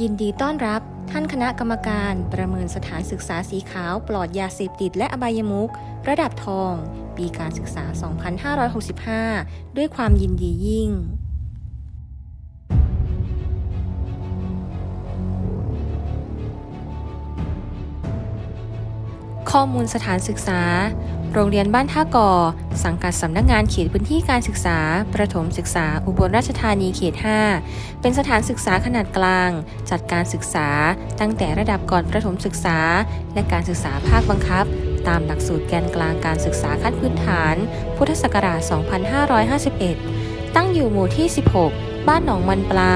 ยินดีต้อนรับท่านคณะกรรมการประเมินสถานศึกษาสีขาวปลอดยาเสพติดและอบายมุขระดับทอง ปีการศึกษา 2565 ด้วยความยินดียิ่ง ข้อมูลสถานศึกษา โรงเรียนบ้านท่าก่อ สังกัดสำนักงานเขตพื้นที่การศึกษา ประถมศึกษา อุบลราชธานีเขต 5 เป็นสถานศึกษาขนาดกลาง จัดการศึกษา ตั้งแต่ระดับก่อนประถมศึกษา และการศึกษาภาคบังคับ ตามหลักสูตรแกนกลางการศึกษาขั้นพื้นฐาน พุทธศักราช 2551 ตั้งอยู่หมู่ที่ 16บ้านหนองมันปลา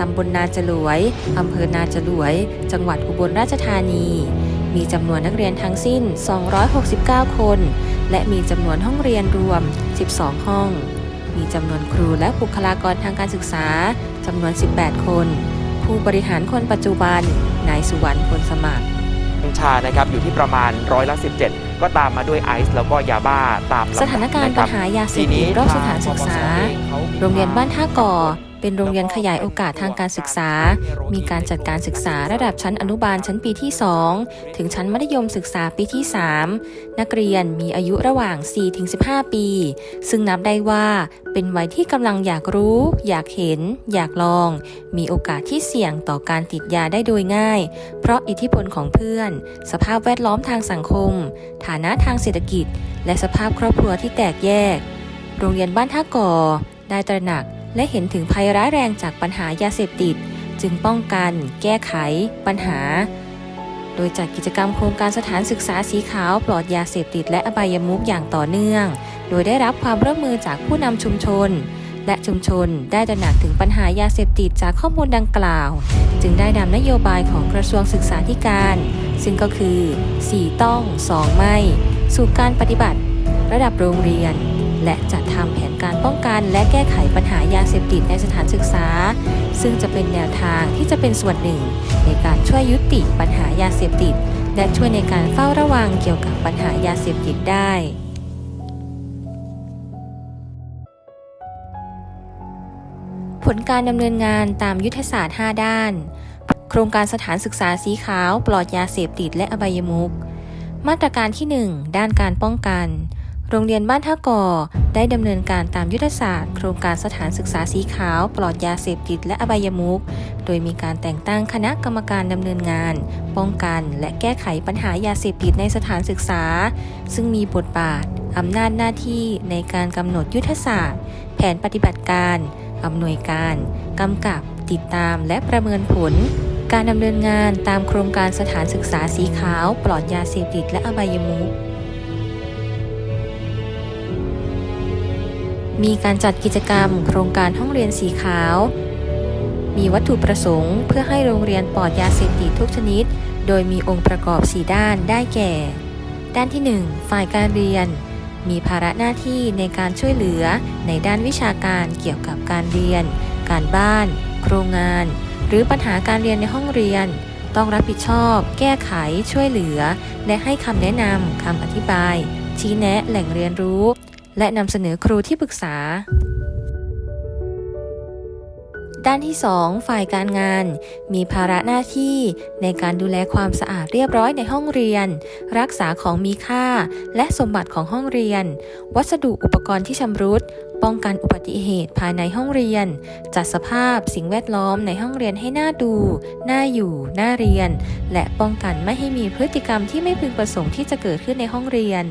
ตำบลนาจลวย อำเภอนาจลวย จังหวัดอุบลราชธานี มีจำนวนนักเรียนทั้งสิ้น 269 คน และมีจำนวนห้องเรียนรวม 12 ห้อง มีจำนวนครูและบุคลากรทางการศึกษาจำนวน 18 คน ผู้บริหารคนปัจจุบัน นายสุวรรณพลสมัครกัญชานะครับอยู่ที่ประมาณร้อยละ 17 ก็ตามมาด้วยไอซ์แล้วก็ยาบ้าตามลำดับสถานการณ์ะคปับญหายาเสพติดรอบสถานศึกษา โรงเรียนบ้านท่าก่อ เป็นโรงเรียนขยายโอกาสทางการศึกษา มีการจัดการศึกษาระดับชั้นอนุบาลชั้นปีที่ 2 ถึงชั้นมัธยมศึกษาปีที่ 3 นักเรียนมีอายุระหว่าง 4-15 ปี ซึ่งนับได้ว่าเป็นวัยที่กำลังอยากรู้ อยากเห็น อยากลอง มีโอกาสที่เสี่ยงต่อการติดยาได้โดยง่าย เพราะอิทธิพลของเพื่อน สภาพแวดล้อมทางสังคม ฐานะทางเศรษฐกิจ และสภาพครอบครัวที่แตกแยก โรงเรียนบ้านท่าก่อได้ตระหนัก และเห็นถึงภัยร้ายแรงจากปัญหายาเสพติด จึงป้องกัน แก้ไข ปัญหา โดยจัดกิจกรรมโครงการสถานศึกษาสีขาวปลอดยาเสพติดและอบายมุขอย่างต่อเนื่อง โดยได้รับความร่วมมือจากผู้นำชุมชน และชุมชนได้ตระหนักถึงปัญหายาเสพติดจากข้อมูลดังกล่าว จึงได้นำนโยบายของกระทรวงศึกษาธิการ ซึ่งก็คือ 4 ต้อง 2 ไม่ สู่การปฏิบัติ ระดับโรงเรียน และจัดทำแผนการป้องกัน และแก้ไขปัญหายาเสพติดในสถานศึกษา ซึ่งจะเป็นแนวทางที่จะเป็นส่วนหนึ่ง ในการช่วยยุติปัญหายาเสพติด และช่วยในการเฝ้าระวังเกี่ยวกับปัญหายาเสพติดได้ผลการดำเนินงานตามยุทธศาสตร์ 5 ด้าน โครงการสถานศึกษาสีขาว ปลอดยาเสพติดและอบายมุขมาตรการที่ 1 ด้านการป้องกัน โรงเรียนบ้านท่าก่อได้ดำเนินการตามยุทธศาสตร์ โครงการสถานศึกษาสีขาว ปลอดยาเสพติดและอบายมุขโดยมีการแต่งตั้งคณะกรรมการดำเนินงาน ป้องกันและแก้ไขปัญหายาเสพติดในสถานศึกษา ซึ่งมีบทบาทอำนาจหน้าที่ในการกำหนดยุทธศาสตร์ แผนปฏิบัติการอำนวยการกำกับติดตามและประเมินผล การดำเนินงานตามโครงการสถานศึกษาสีขาว ปลอดยาเสพติดและอบายมุข มีการจัดกิจกรรม โครงการห้องเรียนสีขาว มีวัตถุประสงค์ เพื่อให้โรงเรียนปลอดยาเสพติดทุกชนิด โดยมีองค์ประกอบ 4 ด้านได้แก่ ด้านที่ 1 ฝ่ายการเรียน มีภาระหน้าที่ในการช่วยเหลือในด้านวิชาการเกี่ยวกับการเรียน การบ้าน โครงงาน หรือปัญหาการเรียนในห้องเรียน ต้องรับผิดชอบ แก้ไข ช่วยเหลือ และให้คำแนะนำคำอธิบาย ชี้แนะแหล่งเรียนรู้ และนำเสนอครูที่ปรึกษา ด้านที่ 2 ฝ่ายการงาน มีภาระหน้าที่ในการดูแลความสะอาดเรียบร้อยในห้องเรียน รักษาของมีค่า และสมบัติของห้องเรียน วัสดุอุปกรณ์ที่ชำรุด ป้องกันอุบัติเหตุภายในห้องเรียน จัดสภาพสิ่งแวดล้อมในห้องเรียนให้น่าดู น่าอยู่ น่าเรียน และป้องกันไม่ให้มีพฤติกรรมที่ไม่พึงประสงค์ที่จะเกิดขึ้นในห้องเรียน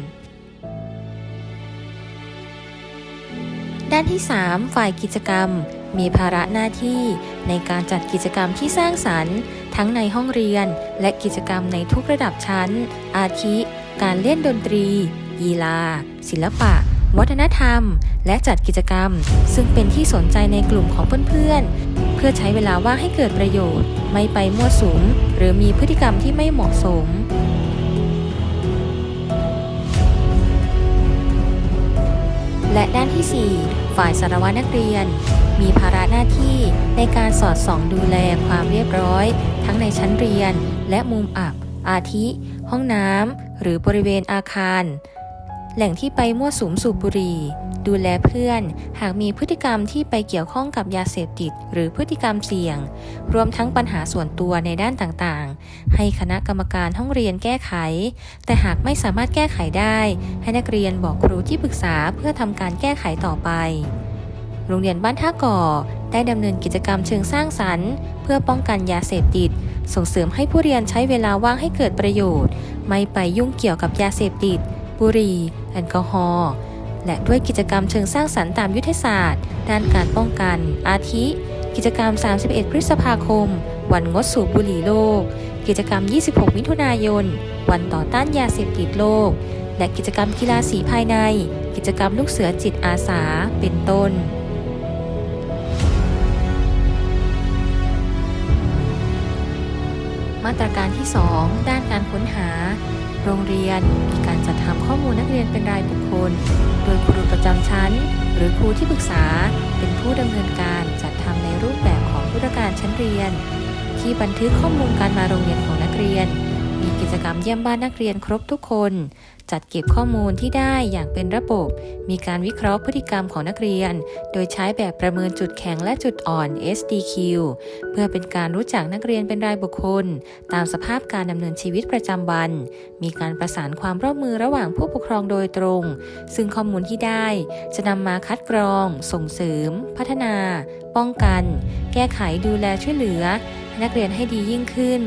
ด้านที่ 3 ฝ่ายกิจกรรม มีภาระหน้าที่ในการจัดกิจกรรมที่สร้างสรรค์ ทั้งในห้องเรียน และกิจกรรมในทุกระดับชั้น อาทิ การเล่นดนตรี กีฬา ศิลปะ วัฒนธรรม และจัดกิจกรรม ซึ่งเป็นที่สนใจในกลุ่มของเพื่อนๆ เพื่อใช้เวลาว่างให้เกิดประโยชน์ ไม่ไปมั่วสุม หรือมีพฤติกรรมที่ไม่เหมาะสมและด้านที่ 4 ฝ่ายสารวัตรนักเรียน มีภาระหน้าที่ในการสอดส่องดูแลความเรียบร้อย ทั้งในชั้นเรียนและมุมอับ อาทิ ห้องน้ำหรือบริเวณอาคาร แหล่งที่ไปมั่วสุมสูบบุหรี่ดูแลเพื่อน หากมีพฤติกรรมที่ไปเกี่ยวข้องกับยาเสพติด หรือพฤติกรรมเสี่ยง รวมทั้งปัญหาส่วนตัวในด้านต่างๆ ให้คณะกรรมการห้องเรียนแก้ไข แต่หากไม่สามารถแก้ไขได้ ให้นักเรียนบอกครูที่ปรึกษาเพื่อทำการแก้ไขต่อไป โรงเรียนบ้านท่าก่อ ได้ดำเนินกิจกรรมเชิงสร้างสรรค์ เพื่อป้องกันยาเสพติด ส่งเสริมให้ผู้เรียนใช้เวลาว่างให้เกิดประโยชน์ ไม่ไปยุ่งเกี่ยวกับยาเสพติด บุหรี่ แอลกอฮอล์และด้วยกิจกรรมเชิงสร้างสรรค์ตามยุทธศาสตร์ ด้านการป้องกัน อาทิ กิจกรรม 31 พฤษภาคม วันงดสูบบุหรี่โลก กิจกรรม 26 มิถุนายน วันต่อต้านยาเสพติดโลก และกิจกรรมกีฬาสีภายใน กิจกรรมลูกเสือจิตอาสา เป็นต้นมาตรการที่ 2 ด้านการค้นหา โรงเรียนมีการจัดทำข้อมูลนักเรียนเป็นรายบุคคล โดยครูประจำชั้น หรือครูที่ปรึกษา เป็นผู้ดำเนินการจัดทำในรูปแบบของธุรการชั้นเรียน ที่บันทึกข้อมูลการมาโรงเรียนของนักเรียน มีกิจกรรมเยี่ยมบ้านนักเรียนครบทุกคน จัดเก็บข้อมูลที่ได้อย่างเป็นระบบ มีการวิเคราะห์พฤติกรรมของนักเรียน โดยใช้แบบประเมินจุดแข็งและจุดอ่อน SDQ เพื่อเป็นการรู้จักนักเรียนเป็นรายบุคคล ตามสภาพการดำเนินชีวิตประจำวัน มีการประสานความร่วมมือระหว่างผู้ปกครองโดยตรง ซึ่งข้อมูลที่ได้ จะนำมาคัดกรอง ส่งเสริม พัฒนา ป้องกัน แก้ไขดูแลช่วยเหลือ นักเรียนให้ดียิ่งขึ้น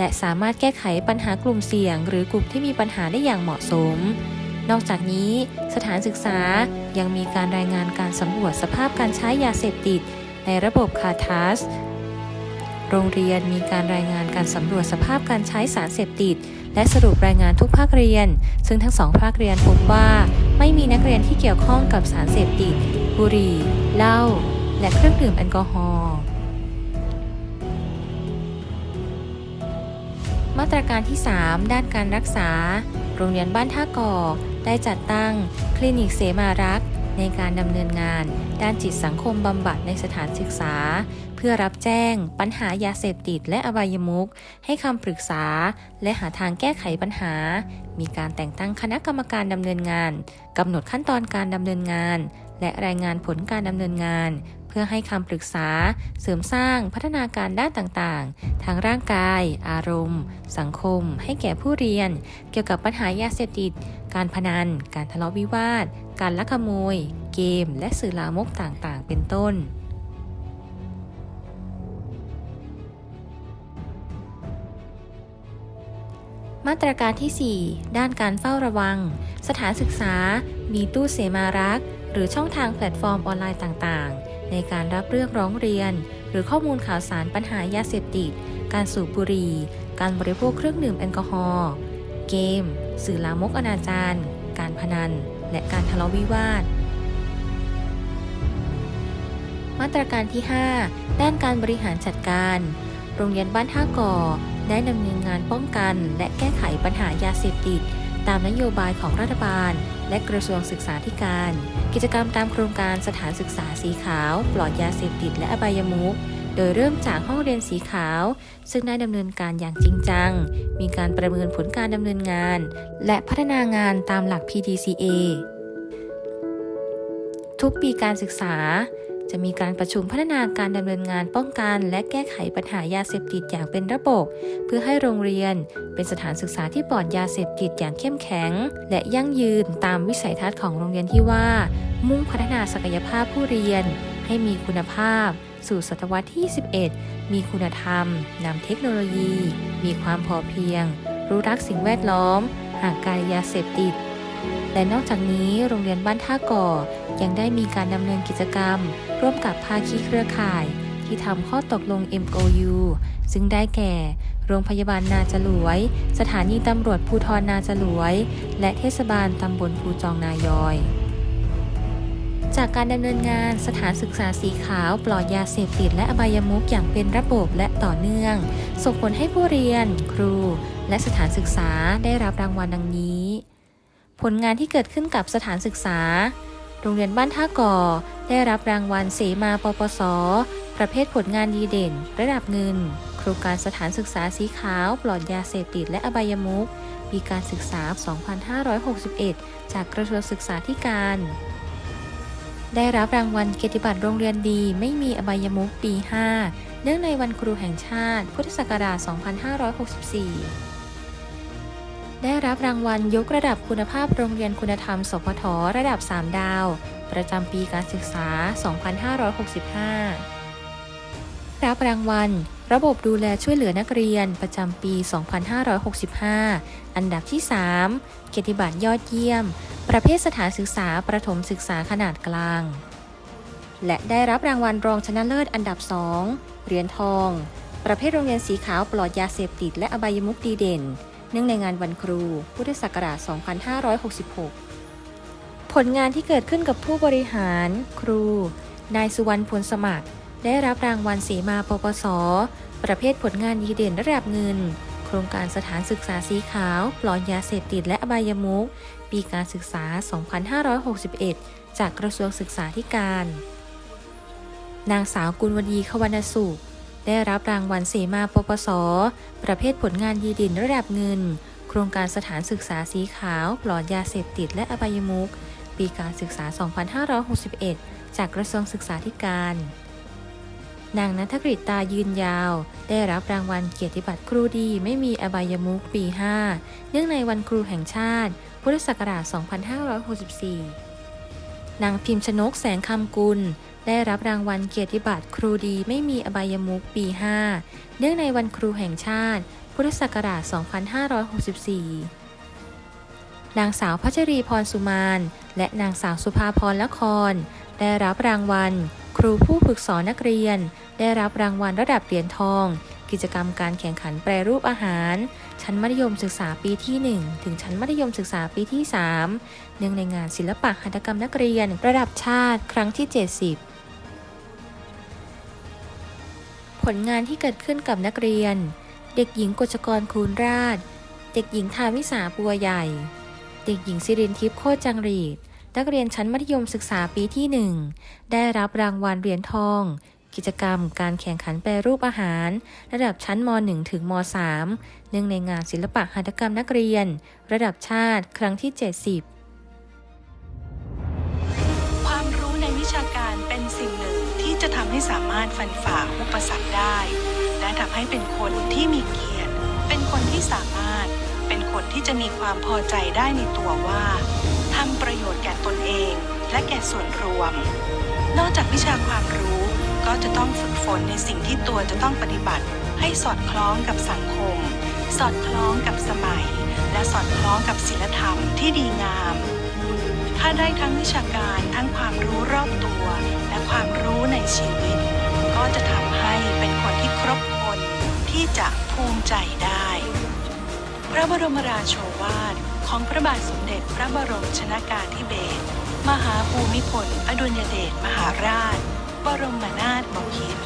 และสามารถแก้ไขปัญหากลุ่มเสี่ยง หรือกลุ่มที่มีปัญหาได้อย่างเหมาะสม นอกจากนี้ สถานศึกษายังมีการรายงานการสำรวจสภาพการใช้ยาเสพติด ในระบบคาทัสโรงเรียนมีการรายงานการสำรวจสภาพการใช้สารเสพติด และสรุปรายงานทุกภาคเรียน ซึ่งทั้งสองภาคเรียนพบว่า ไม่มีนักเรียนที่เกี่ยวข้องกับสารเสพติด บุหรี่ เหล้า และเครื่องดื่มแอลกอฮอล์ มาตรการที่ 3 ด้านการรักษา โรงเรียนบ้านท่าก่อ ได้จัดตั้ง คลินิกเสมารักษ์ในการดำเนินงาน ด้านจิตสังคมบำบัดในสถานศึกษา เพื่อรับแจ้ง ปัญหายาเสพติดและอบายมุขให้คำปรึกษา และหาทางแก้ไขปัญหา มีการแต่งตั้งคณะกรรมการดำเนินงานกำหนดขั้นตอนการดำเนินงาน และรายงานผลการดำเนินงาน เพื่อให้คำปรึกษา เสริมสร้างพัฒนาการด้านต่างๆ ทางร่างกาย อารมณ์ สังคม ให้แก่ผู้เรียน เกี่ยวกับปัญหายาเสพติด การพนัน การทะเลาะวิวาท การลักขโมย เกม และสื่อลามกต่างๆ เป็นต้นมาตรการที่ 4 ด้านการเฝ้าระวัง สถานศึกษา มีตู้เสมารักษ์ หรือช่องทางแพลตฟอร์มออนไลน์ต่างๆ ในการรับเรื่องร้องเรียน หรือข้อมูลข่าวสารปัญหายาเสพติด การสูบบุหรี่ การบริโภคเครื่องดื่มแอลกอฮอล์เกม สื่อลามกอนาจารการพนัน และการทะเลาะวิวาท มาตรการที่ 5 ด้านการบริหารจัดการ โรงเรียนบ้านท่าก่อได้ดำเนินงานป้องกัน และแก้ไขปัญหายาเสพติด ตามนโยบายของรัฐบาล และกระทรวงศึกษาธิการ กิจกรรมตามโครงการสถานศึกษาสีขาว ปลอดยาเสพติดและอบายมุขโดยเริ่มจากห้องเรียนสีขาว ซึ่งได้ดำเนินการอย่างจริงจัง มีการประเมินผลการดำเนินงาน และพัฒนางานตามหลัก PDCA ทุกปีการศึกษา จะมีการประชุมพัฒนาการดำเนินงานป้องกัน และแก้ไขปัญหายาเสพติดอย่างเป็นระบบ เพื่อให้โรงเรียน เป็นสถานศึกษาที่ปลอดยาเสพติดอย่างเข้มแข็ง และยั่งยืนตามวิสัยทัศน์ของโรงเรียนที่ว่า มุ่งพัฒนาศักยภาพผู้เรียน ให้มีคุณภาพ สู่ศตวรรษที่ 21 มีคุณธรรมนำเทคโนโลยี มีความพอเพียง รู้รักสิ่งแวดล้อมห่างไกลยาเสพติดและนอกจากนี้โรงเรียนบ้านท่าก่อยังได้มีการดำเนินกิจกรรม ร่วมกับภาคีเครือข่าย ที่ทำข้อตกลง MOU ซึ่งได้แก่ โรงพยาบาลนาจลวย สถานีตำรวจภูทรนาจลวย และเทศบาลตำบลภูจองนายอย จากการดำเนินงานสถานศึกษาสีขาวปลอดยาเสพติดและอบายมุขอย่างเป็นระบบและต่อเนื่อง ส่งผลให้ผู้เรียน ครู และสถานศึกษาได้รับรางวัลดังนี้ ผลงานที่เกิดขึ้นกับสถานศึกษา โรงเรียนบ้านท่าก่อ ได้รับรางวัลเสมาปปส ประเภทผลงานดีเด่น ระดับเงิน โครงการสถานศึกษาสีขาว ปลอดยาเสพติดและอบายมุขปีการศึกษา 2561 จากกระทรวงศึกษาธิการ ได้รับรางวัลเกียรติบัตรโรงเรียนดีไม่มีอบายมุขปี 5 เนื่องในวันครูแห่งชาติ พุทธศักราช 2564 ได้รับรางวัลยกระดับคุณภาพโรงเรียนคุณธรรม สพทระดับ 3 ดาว ประจำปีการศึกษา 2565 รับรางวัล ระบบดูแลช่วยเหลือนักเรียนประจำปี 2565 อันดับที่ 3 เกียรติบัตรยอดเยี่ยม ประเภทสถานศึกษาประถมศึกษาขนาดกลาง และได้รับรางวัลรองชนะเลิศอันดับ 2 เหรียญทอง ประเภทโรงเรียนสีขาวปลอดยาเสพติดและอบายมุขดีเด่น เนื่องในงานวันครู พุทธศักราช 2566 ผลงานที่เกิดขึ้นกับผู้บริหาร ครู นายสุวรรณพลสมัคร ได้รับรางวัลเสมาปปส ประเภทผลงานดีเด่นระดับเงิน โครงการสถานศึกษาสีขาวปลอดยาเสพติดและอบายมุขปีการศึกษา 2561 จากกระทรวงศึกษาธิการ นางสาวกุลวดีขวรรณสุข ได้รับรางวัลเสมาปปส ประเภทผลงานดีด่นระดับเงิน โครงการสถานศึกษาสีขาว ปลอดยาเสพติดและอบายมุขปีการศึกษา 2561 จากกระทรวงศึกษาธิการ นางนัทกฤตตายืนยาว ได้รับรางวัลเกียรติบัตรครูดีไม่มีอบายมุขปี 5 เนื่องในวันครูแห่งชาติ พุทธศักราช 2564 นางพิมพ์ชนกแสงคำกุลได้รับรางวัลเกียรติบัตรครูดีไม่มีอบายมุขปี 5 เนื่องในวันครูแห่งชาติ พุทธศักราช 2564 นางสาวพัชรีพรสุมาน และนางสาวสุภาพรละคร ได้รับรางวัล ครูผู้ฝึกสอนนักเรียน ได้รับรางวัลระดับเหรียญทอง กิจกรรมการแข่งขันแปรรูปอาหาร ชั้นมัธยมศึกษาปีที่ 1 ถึงชั้นมัธยมศึกษาปีที่ 3 เนื่องในงานศิลปะหัตถกรรมนักเรียน ระดับชาติครั้งที่ 70 ผลงานที่เกิดขึ้นกับนักเรียน เด็กหญิงกฤษกรคูณราช เด็กหญิงทาวิสาปัวใหญ่ เด็กหญิงสิรินทิพย์โคจังรีดนักเรียนชั้นมัธยมศึกษาปีที่ 1 ได้รับรางวัลเหรียญทอง กิจกรรม การแข่งขันแปรรูปอาหาร ระดับชั้นม .1 ถึงม .3 เนื่องในงานศิลปะหัตถกรรมนักเรียน ระดับชาติครั้งที่ 70 ที่จะทำให้สามารถฟันฝ่าอุปสรรคได้ และทำให้เป็นคนที่มีเกียรติ เป็นคนที่สามารถ เป็นคนที่จะมีความพอใจได้ในตัวว่าทำประโยชน์แก่ตนเองและแก่ส่วนรวม นอกจากวิชาความรู้ก็จะต้องฝึกฝนในสิ่งที่ตัวจะต้องปฏิบัติ ให้สอดคล้องกับสังคม สอดคล้องกับสมัย และสอดคล้องกับศีลธรรมที่ดีงาม ถ้าได้ทั้งวิชาการทั้งความรู้รอบตัว ภูมิใจได้ พระบรมราโชวาทของพระบาทสมเด็จพระบรมชนากาธิเบศรมหาภูมิพล อดุลยเดชมหาราช บรมนาถบพิตร